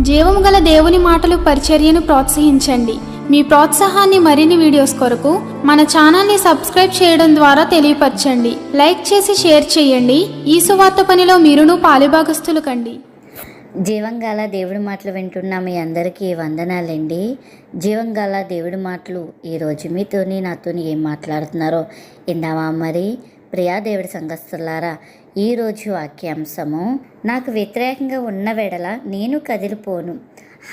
జీవము గల దేవుని మాటలు పరిచర్యను ప్రోత్సహించండి. మీ ప్రోత్సాహాన్ని మరిన్ని వీడియోస్ కొరకు మన ఛానల్ని సబ్స్క్రైబ్ చేయడం ద్వారా తెలియపరచండి. లైక్ చేసి షేర్ చేయండి. ఈ సువార్త పనిలో మీరును పాలుభాగస్తులు కండి. జీవంగాల దేవుడి మాటలు వింటున్న మీ అందరికీ వందనాలండి. జీవంగాల దేవుడి మాటలు ఈరోజు మీతోని నాతోని ఏం మాట్లాడుతున్నారో ఇందామా మరి? ప్రియా దేవుడి సంఘస్థులారా ఈరోజు వాక్యాంశము నాకు వ్యతిరేకంగా ఉన్న వెడల నేను కదిలిపోను.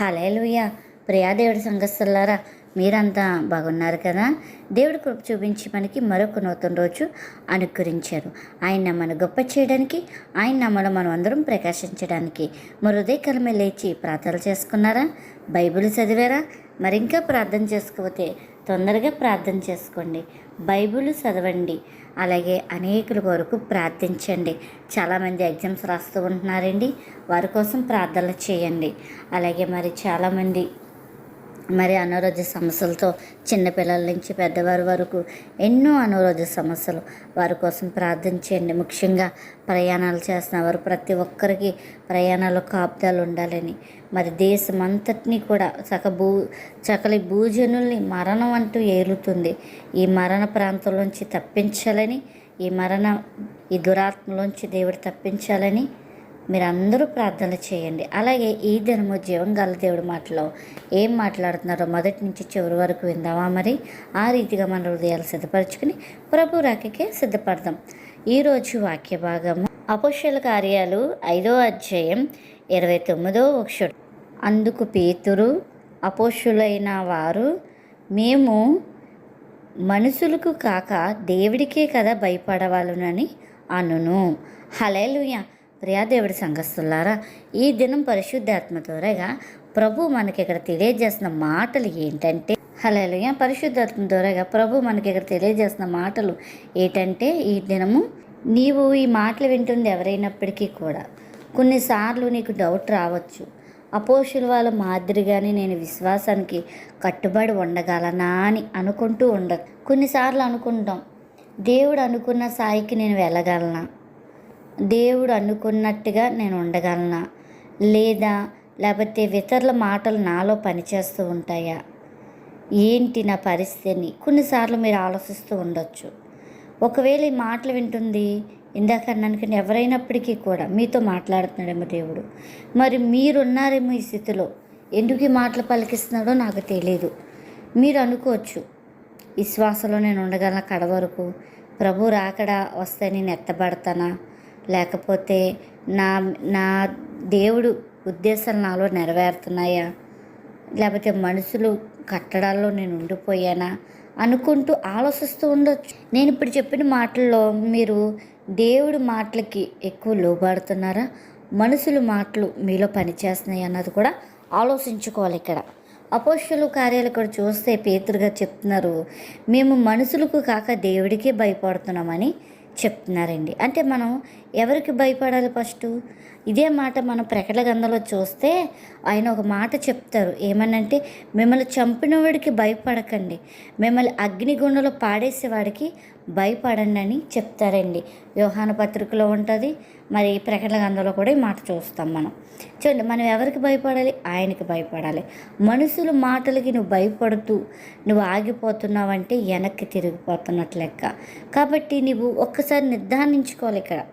హలేలుయ ప్రియా దేవుడి సంఘస్థులారా మీరంతా బాగున్నారు కదా? దేవుడి కృప చూపించి మనకి మరొక నూతన రోజు అనుకరించారు ఆయన మన గొప్ప చేయడానికి ఆయన నమ్మలో మనం అందరం ప్రకాశించడానికి. మరి లేచి ప్రార్థనలు చేసుకున్నారా? బైబిల్ చదివారా? మరి ఇంకా ప్రార్థన చేసుకోకపోతే తొందరగా ప్రార్థన చేసుకోండి. బైబిల్ చదవండి. అలాగే అనేకుల కొరకు ప్రార్థించండి. చాలామంది ఎగ్జామ్స్ రాస్తూ ఉంటున్నారండి. వారి కోసం ప్రార్థనలు చేయండి. అలాగే మరి చాలామంది మరి అనారోగ్య సమస్యలతో చిన్నపిల్లల నుంచి పెద్దవారి వరకు ఎన్నో అనారోగ్య సమస్యలు. వారి కోసం ప్రార్థించండి ముఖ్యంగా ప్రయాణాలు చేస్తున్న వారు ప్రతి ఒక్కరికి ప్రయాణాలు కాపుదాలు ఉండాలని. మరి దేశం అంతటినీ కూడా సక భూ సకలి భూజనుల్ని మరణం అంటూ ఏలుతుంది. ఈ మరణ ప్రాంతంలోంచి తప్పించాలని ఈ మరణ ఈ దురాత్మలోంచి దేవుడు తప్పించాలని మీరందరూ ప్రార్థన ప్రార్థనలు చేయండి. అలాగే ఈ దినము జీవం గల దేవుడి మాటలో ఏం మాట్లాడుతున్నారో మొదటి నుంచి చివరి వరకు విందామా మరి? ఆ రీతిగా మన హృదయాలు సిద్ధపరచుకుని ప్రభు రాకకే సిద్ధపడదాం. ఈరోజు వాక్య భాగము అపోషల కార్యాలు ఐదో అధ్యాయం ఇరవై తొమ్మిదో వక్షుడు అందుకు పేతురు అపోషులైన వారు మేము మనుషులకు కాక దేవుడికే కదా భయపడవాలనని అనును. హలేలుయ ప్రియాదేవుడి సంఘస్థులారా ఈ దినం పరిశుద్ధాత్మ ద్వారాగా ప్రభు మనకి ఇక్కడ తెలియజేస్తున్న మాటలు ఏంటంటే హలేలుయ పరిశుద్ధాత్మ ద్వారాగా ప్రభు మనకి ఇక్కడ తెలియజేస్తున్న మాటలు ఏంటంటే ఈ దినము నీవు ఈ మాటలు వింటుంది ఎవరైనప్పటికీ కూడా. కొన్నిసార్లు నీకు డౌట్ రావచ్చు. అపోషుల వాళ్ళ మాదిరిగానే నేను విశ్వాసానికి కట్టుబడి ఉండగలనా అని అనుకుంటూ ఉండదు కొన్నిసార్లు అనుకుంటాం. దేవుడు అనుకున్న స్థాయికి నేను వెళ్ళగలనా? దేవుడు అనుకున్నట్టుగా నేను ఉండగలనా? లేదా లేకపోతే ఇతరుల మాటలు నాలో పనిచేస్తూ ఉంటాయా? ఏంటి నా పరిస్థితిని? కొన్నిసార్లు మీరు ఆలోచిస్తూ ఉండొచ్చు. ఒకవేళ ఈ మాటలు వింటుంది ఇందాక అన్నాను ఎవరైనప్పటికీ కూడా మీతో మాట్లాడుతున్నాడేమో దేవుడు. మరి మీరున్నారేమో ఈ స్థితిలో? ఎందుకు ఈ మాటలు పలికిస్తున్నాడో నాకు తెలియదు మీరు అనుకోవచ్చు విశ్వాసంలో నేను ఉండగలన కడ వరకు ప్రభు రాకడా వస్తే నేను ఎత్తబడతానా? లేకపోతే నా నా దేవుడు ఉద్దేశాలు నాలో నెరవేరుతున్నాయా? లేకపోతే మనుషులు కట్టడాల్లో నేను ఉండిపోయానా? అనుకుంటూ ఆలోచిస్తూ ఉండొచ్చు. నేను ఇప్పుడు చెప్పిన మాటల్లో మీరు దేవుడి మాటలకి ఎక్కువ లోబడుతున్నారా? మనుషుల మాటలు మీలో పనిచేస్తున్నాయి అన్నది కూడా ఆలోచించుకోవాలి ఇక్కడ. అపోష్యులు కార్యాలు ఇక్కడ చూస్తే పేతురుగా చెప్తున్నారు మేము మనుషులకు కాక దేవుడికే భయపడుతున్నామని చెప్తున్నారండి. అంటే మనం ఎవరికి భయపడాలి ఫస్ట్? ఇదే మాట మనం ప్రకటన గంధంలో చూస్తే ఆయన ఒక మాట చెప్తారు. ఏమనంటే మిమ్మల్ని చంపినవాడికి భయపడకండి. మిమ్మల్ని అగ్నిగుండంలో పాడేసేవాడికి భయపడండి అని చెప్తారండి. వ్యూహాన పత్రికలో ఉంటుంది. మరి ప్రకటన గంధంలో కూడా ఈ మాట చూస్తాం మనం. చూడండి మనం ఎవరికి భయపడాలి? ఆయనకి భయపడాలి. మనుషుల మాటలకి నువ్వు భయపడుతూ నువ్వు ఆగిపోతున్నావంటే వెనక్కి తిరిగిపోతున్నట్లు లెక్క. కాబట్టి నువ్వు ఒక్కసారి నిర్ధారించుకోవాలి ఇక్కడ.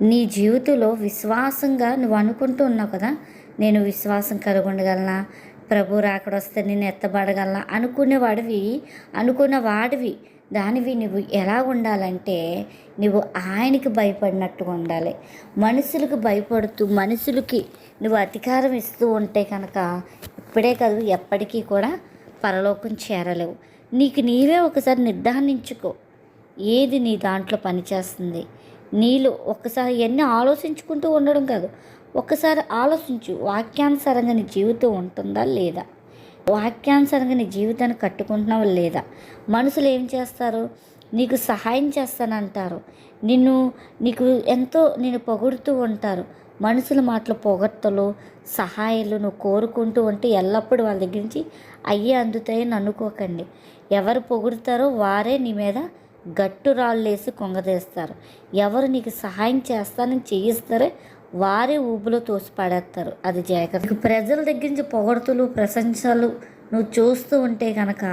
నీ జీవితంలో విశ్వాసంగా నువ్వు అనుకుంటూ ఉన్నావు కదా నేను విశ్వాసం కలిగి ఉండగలనా ప్రభు రాకడొస్తే నేను ఎత్తబడగలనా? అనుకునేవాడివి అనుకున్న వాడివి దానివి నువ్వు ఎలా ఉండాలంటే నువ్వు ఆయనకి భయపడినట్టుగా ఉండాలి. మనుషులకు భయపడుతూ మనుషులకి నువ్వు అధికారం ఇస్తూ ఉంటే కనుక ఇప్పుడే కాదు ఎప్పటికీ కూడా పరలోకం చేరలేవు. నీకు నీవే ఒకసారి నిర్ధారించుకో. ఏది నీ దాంట్లో పనిచేస్తుంది? నీళ్ళు ఒక్కసారి ఎన్ని ఆలోచించుకుంటూ ఉండడం కాదు ఒక్కసారి ఆలోచించు. వాక్యానుసారంగా నీ జీవితం ఉంటుందా లేదా? వాక్యానుసరంగా నీ జీవితాన్ని కట్టుకుంటున్నావు లేదా? మనుషులు ఏం చేస్తారు? నీకు సహాయం చేస్తానంటారు. నిన్ను నీకు ఎంతో నేను పొగుడుతూ ఉంటారు. మనుషుల మాటలు పొగడ్తలు సహాయాలు నువ్వు కోరుకుంటూ ఉంటే ఎల్లప్పుడూ వాళ్ళ దగ్గర నుంచి అయ్యే అందుతాయని అనుకోకండి. ఎవరు పొగుడుతారో వారే నీ మీద గట్టు రాళ్ళేసి కొంగదీస్తారు ఎవరు నీకు సహాయం చేస్తానని చేయిస్తారే వారే ఊపులో తోసి పడేస్తారు అది జాగ్రత్త. ప్రజల దగ్గర నుంచి పొగడతలు ప్రశంసలు నువ్వు చూస్తూ ఉంటే కనుక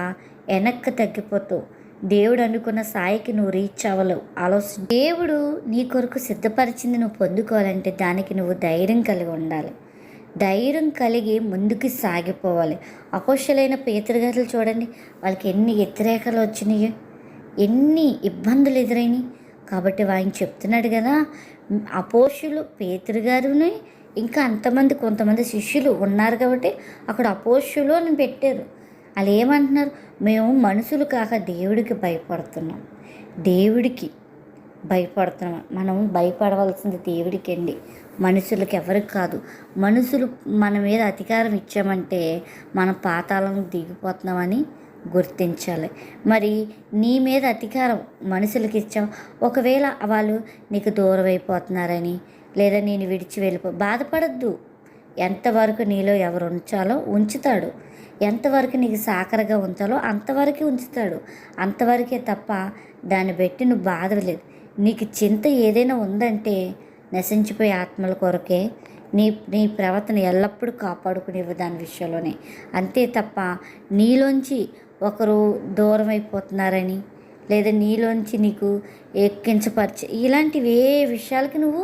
వెనక్కి తగ్గిపోతావు. దేవుడు అనుకున్న స్థాయికి నువ్వు రీచ్ అవ్వలేవు. ఆలోచన. దేవుడు నీ కొరకు సిద్ధపరిచింది నువ్వు పొందుకోవాలంటే దానికి నువ్వు ధైర్యం కలిగి ఉండాలి. ధైర్యం కలిగి ముందుకు సాగిపోవాలి. అపోషలైన పేతృగారులు చూడండి వాళ్ళకి ఎన్ని వ్యతిరేకలు వచ్చినాయో ఎన్ని ఇబ్బందులు ఎదురైనాయి. కాబట్టి ఆయన చెప్తున్నాడు కదా అపోషులు పేతృగారుని ఇంకా అంతమంది కొంతమంది శిష్యులు ఉన్నారు కాబట్టి అక్కడ అపోషులు అని పెట్టారు. వాళ్ళు ఏమంటున్నారు? మేము మనుషులు కాక దేవుడికి భయపడుతున్నాం. దేవుడికి భయపడుతున్నాం. మనం భయపడవలసింది దేవుడికి అండి మనుషులకు ఎవరికి కాదు. మనుషులు మన మీద అధికారం ఇచ్చామంటే మనం పాతాళం దిగిపోతున్నామని గుర్తించాలి. మరి నీ మీద అధికారం మనుషులకి ఇచ్చాం ఒకవేళ వాళ్ళు నీకు దూరం అయిపోతున్నారని లేదా నేను విడిచి వెళ్ళిపో బాధపడద్దు. ఎంతవరకు నీలో ఎవరు ఉంచాలో ఉంచుతాడు. ఎంతవరకు నీకు సాకరగా ఉంచాలో అంతవరకు ఉంచుతాడు. అంతవరకే తప్ప దాన్ని బట్టి నువ్వు బాధలేదు నీకు చింత ఏదైనా ఉందంటే నశించిపోయే ఆత్మల కొరకే నీ నీ ప్రవర్తన ఎల్లప్పుడూ కాపాడుకునేవి దాని విషయంలోనే. అంతే తప్ప నీలోంచి ఒకరు దూరం అయిపోతున్నారని లేదా నీలోంచి నీకు ఎక్కించపరిచి ఇలాంటివి ఏ విషయాలకి నువ్వు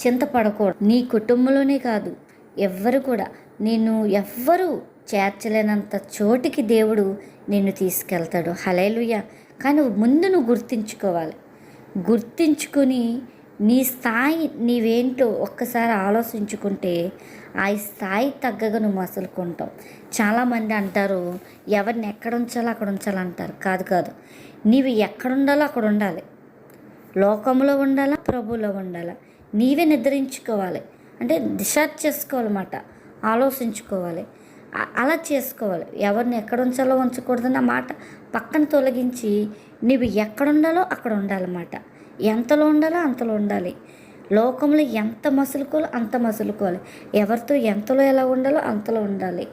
చింతపడకూడదు. నీ కుటుంబంలోనే కాదు ఎవ్వరు కూడా. నిన్ను ఎవ్వరు చేర్చలేనంత చోటికి దేవుడు నిన్ను తీసుకెళ్తాడు. హలేలుయ కానీ ముందు నువ్వు గుర్తించుకోవాలి. గుర్తించుకొని నీ స్థాయి నీవేంటో ఒక్కసారి ఆలోచించుకుంటే ఆ స్థాయి తగ్గగా నువ్వు మసులుకుంటావు చాలామంది అంటారు ఎవరిని ఎక్కడ ఉంచాలో అక్కడ ఉంచాలంటారు కాదు కాదు. నీవు ఎక్కడ ఉండాలో అక్కడ ఉండాలి. లోకంలో ఉండాలా ప్రభువులో ఉండాలా. నీవే నిద్రించుకోవాలి. అంటే డిసైడ్ చేసుకోవాలన్నమాట. ఆలోచించుకోవాలి. అలా చేసుకోవాలి. ఎవరిని ఎక్కడ ఉంచాలో ఉంచకూడదన్న మాట పక్కన తొలగించి నీవు ఎక్కడ ఉండాలో అక్కడ ఉండాలన్నమాట. ఎంతలో ఉండాలో అంతలో ఉండాలి. లోకంలో ఎంత మసులుకోవాలో అంత మసులుకోవాలి. ఎవరితో ఎంతలో ఎలా ఉండాలో అంతలో ఉండాలి.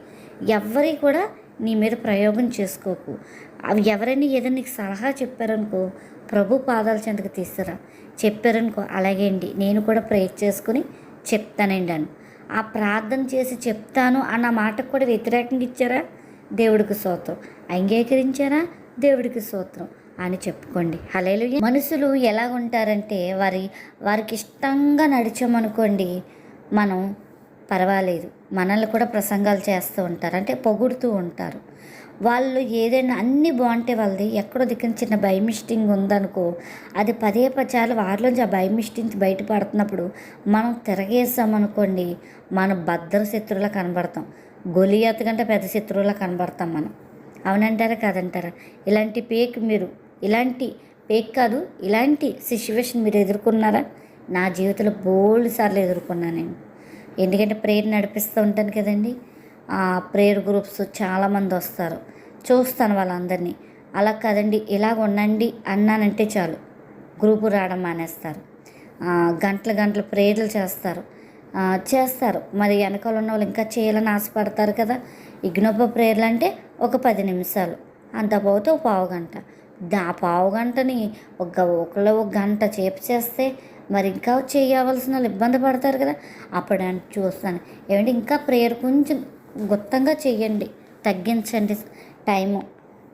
ఎవరి కూడా నీ మీద ప్రయోగం చేసుకోకు. అవి ఎవరైనా ఏదైనా నీకు సలహా చెప్పారనుకో ప్రభు పాదాల చెంతకు తీస్తారా? చెప్పారనుకో అలాగే అండి. నేను కూడా ప్రేర్ చేసుకుని చెప్తానండి అని. ఆ ప్రార్థన చేసి చెప్తాను అన్న మాటకు కూడా వ్యతిరేకంగా ఇచ్చారా? దేవుడికి స్తోత్రం అంగీకరించారా? దేవుడికి స్తోత్రం అని చెప్పుకోండి. హలేలు మనుషులు ఎలా ఉంటారంటే వారి వారికి ఇష్టంగా నడిచామనుకోండి మనం పర్వాలేదు. మనల్ని కూడా ప్రసంగాలు చేస్తూ ఉంటారు. అంటే పొగుడుతూ ఉంటారు. వాళ్ళు ఏదైనా అన్నీ బాగుంటే వాళ్ళది. ఎక్కడో దిక్కున చిన్న భయమిస్టింగ్ ఉందనుకో అది పదే పచాలు వారిలోంచి ఆ భయమిస్టింగ్ బయటపడుతున్నప్పుడు మనం తిరగేసామనుకోండి మన భద్ర శత్రువులా కనబడతాం. గొలియాత్ కంటే పెద్ద శత్రువులా కనబడతాం మనం. అవునంటారా కాదంటారా? ఇలాంటి పేక్ మీరు ఇలాంటి పేక్ కాదు ఇలాంటి సిచ్యువేషన్ మీరు ఎదుర్కొన్నారా? నా జీవితంలో బోల్డ్ సార్లు ఎదుర్కొన్నాను నేను. ఎందుకంటే ప్రేయర్ నడిపిస్తూ ఉంటాను కదండి. ఆ ప్రేయర్ గ్రూప్స్ చాలామంది వస్తారు. చూస్తాను వాళ్ళందరినీ. అలా కదండి ఇలాగ ఉండండి అన్నానంటే చాలు. గ్రూపు రావడం మానేస్తారు. గంటలు గంటలు ప్రేయర్లు చేస్తారు. చేస్తారు. మరి వెనకాల ఉన్న వాళ్ళు ఇంకా చేయాలని ఆశపడతారు కదా. ఇగ్నోప ప్రేయర్లు అంటే ఒక పది నిమిషాలు. అంత పోతే ఒక పావు గంట. దా పావు గంటని ఒక ఒకళ్ళు ఒక గంట చేపు చేస్తే మరి ఇంకా చేయవలసిన వాళ్ళు ఇబ్బంది పడతారు కదా. అప్పుడు చూస్తాను. ఏమంటే ఇంకా ప్రేయర్ కొంచెం గుత్తంగా చేయండి. తగ్గించండి టైము.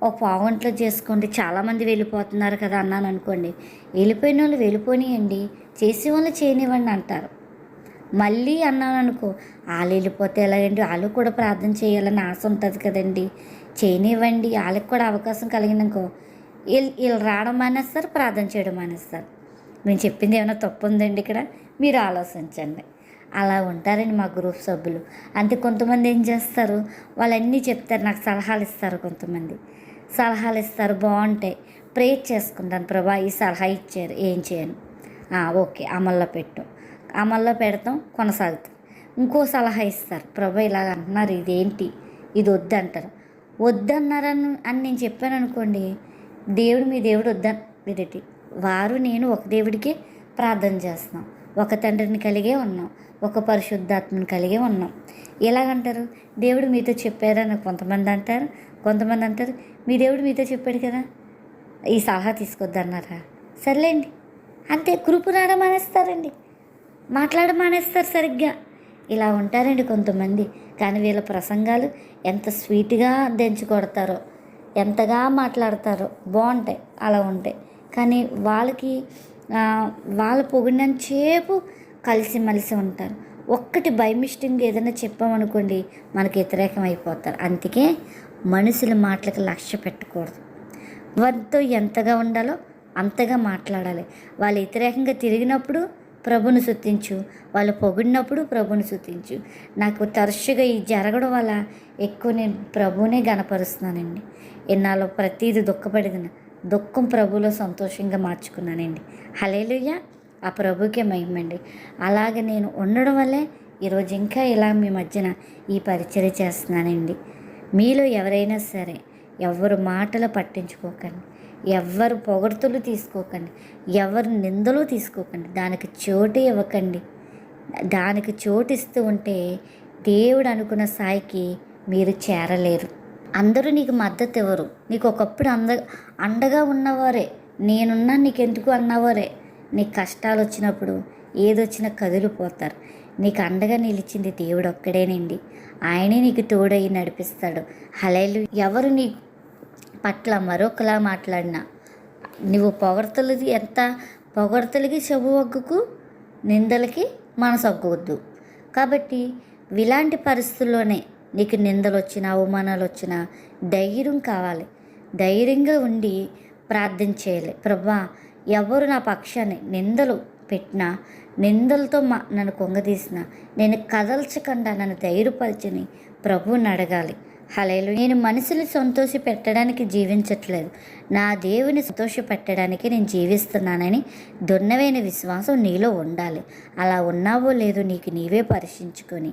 ఒక పావు గంటలో చేసుకోండి. చాలామంది వెళ్ళిపోతున్నారు కదా అన్నాను అనుకోండి. వెళ్ళిపోయిన వాళ్ళు వెళ్ళిపోనియండి. చేసే వాళ్ళు చేయనివ్వండి అంటారు. మళ్ళీ అన్నాను అనుకో వాళ్ళు వెళ్ళిపోతే ఎలాగండి? వాళ్ళు కూడా ప్రార్థన చేయాలని ఆశ ఉంటుంది కదండి. చేయనివ్వండి. వాళ్ళకి కూడా అవకాశం కలిగిందనుకో వీళ్ళు వీళ్ళు రావడం మానేస్తారు ప్రార్థన చేయడం మానేస్తారు నేను చెప్పింది ఏమైనా తప్పు ఉందండి ఇక్కడ? మీరు ఆలోచించండి. అలా ఉంటారండి మా గ్రూప్ సభ్యులు. అంతే కొంతమంది ఏం చేస్తారు? వాళ్ళన్నీ చెప్తారు నాకు సలహాలు ఇస్తారు కొంతమంది. సలహాలు ఇస్తారు బాగుంటాయి ప్రేర్ చేసుకుంటాను. ప్రభా ఈ సలహా ఇచ్చారు ఏం చేయను. ఓకే అమల్లో పెట్టు. అమల్లో పెడతాం కొనసాగుతాం. ఇంకో సలహా ఇస్తారు. ప్రభా ఇలాగ అంటున్నారు ఇదేంటి? ఇది వద్దంటారు. వద్దన్నారని అని నేను చెప్పాను అనుకోండి దేవుడు మీ దేవుడు వద్దా వీరటి వారు నేను ఒక దేవుడికి ప్రార్థన చేస్తున్నాం. ఒక తండ్రిని కలిగే ఉన్నాం. ఒక పరిశుద్ధాత్మని కలిగే ఉన్నాం. ఎలాగంటారు? దేవుడు మీతో చెప్పారని కొంతమంది అంటారు. కొంతమంది అంటారు మీ దేవుడు మీతో చెప్పాడు కదా ఈ సలహా తీసుకొద్దన్నారా? సర్లేండి. అంతే గ్రూపు రావడం మానేస్తారండి. మాట్లాడడం మానేస్తారు సరిగ్గా. ఇలా ఉంటారండి కొంతమంది. కానీ వీళ్ళ ప్రసంగాలు ఎంత స్వీట్గా దంచి కొడతారో. ఎంతగా మాట్లాడతారో బాగుంటాయి అలా ఉంటాయి. కానీ వాళ్ళకి ఆ, వాళ్ళ పొగిడినంతసేపు కలిసిమెలిసి ఉంటారు. ఒక్కటి బై మిస్టేక్ ఏదైనా చెప్పామనుకోండి మనకి వ్యతిరేకం అయిపోతారు. అందుకే మనుషుల మాటలకు లక్ష్య పెట్టకూడదు. వారితో ఎంతగా ఉండాలో అంతగా మాట్లాడాలి. వాళ్ళు వ్యతిరేకంగా తిరిగినప్పుడు ప్రభుని శుద్ధించు వాళ్ళు పొగిడినప్పుడు ప్రభుని శుద్ధించు నాకు తరచుగా ఈ జరగడం వల్ల ఎక్కువ నేను ప్రభునే గనపరుస్తున్నానండి ఎన్నాళ్ళు ప్రతీది దుఃఖపడిన దుఃఖం ప్రభులో సంతోషంగా మార్చుకున్నానండి. హలేలుయ్య ఆ ప్రభుకే మహిమండి. అలాగే నేను ఉండడం వల్లే ఈరోజు ఇంకా ఇలా మీ మధ్యన ఈ పరిచయం చేస్తున్నానండి. మీలో ఎవరైనా సరే ఎవరు మాటలు పట్టించుకోకండి. ఎవరు పొగడ్తలు తీసుకోకండి ఎవరు నిందలు తీసుకోకండి దానికి చోటు ఇవ్వకండి. దానికి చోటు ఇస్తూ ఉంటే దేవుడు అనుకున్న స్థాయికి మీరు చేరలేరు. అందరూ నీకు మద్దతు ఇవ్వరు. నీకు ఒకప్పుడు అంద అండగా ఉన్నవారే నేనున్నా నీకెందుకు అన్నవారే. నీకు కష్టాలు వచ్చినప్పుడు ఏదొచ్చినా కదిలిపోతారు. నీకు అండగా నిలిచింది దేవుడు ఒక్కడేనండి. ఆయనే నీకు తోడయి నడిపిస్తాడు. హలేలు ఎవరు నీ పట్ల మరొకలా మాట్లాడినా. నువ్వు పొగడతలది ఎంత? పొగడతలకి చెవు ఒగ్గుకు నిందలకి మనసు ఒగ్గవద్దు కాబట్టి ఇలాంటి పరిస్థితుల్లోనే నీకు నిందలు వచ్చినా అవమానాలు వచ్చినా ధైర్యం కావాలి. ధైర్యంగా ఉండి ప్రార్థన చేయాలి. ప్రభా ఎవరు నా పక్షాన్ని నిందలు పెట్టినా నిందలతో మా నన్ను కొంగదీసిన నేను కదల్చకుండా నన్ను ధైర్యపరిచిని ప్రభువుని అడగాలి. హలేలు నేను మనసుని సంతోష పెట్టడానికి జీవించట్లేదు. నా దేవుని సంతోష పెట్టడానికి నేను జీవిస్తున్నానని దున్నవైన విశ్వాసం నీలో ఉండాలి. అలా ఉన్నావో లేదో నీకు నీవే పరీక్షించుకొని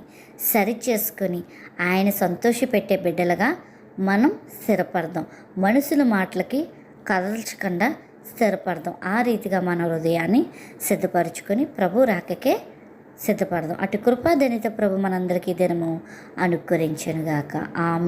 సరి చేసుకొని ఆయన సంతోష పెట్టే బిడ్డలుగా మనం స్థిరపడదాం. మనుషుల మాటలకి కదల్చకుండా స్థిరపడదాం. ఆ రీతిగా మన హృదయాన్ని సిద్ధపరచుకొని ప్రభు రాకకే సిద్ధపడదాం. అటు కృపాదనిత ప్రభు మనందరికీ దినము అనుకరించనుగాక ఆమె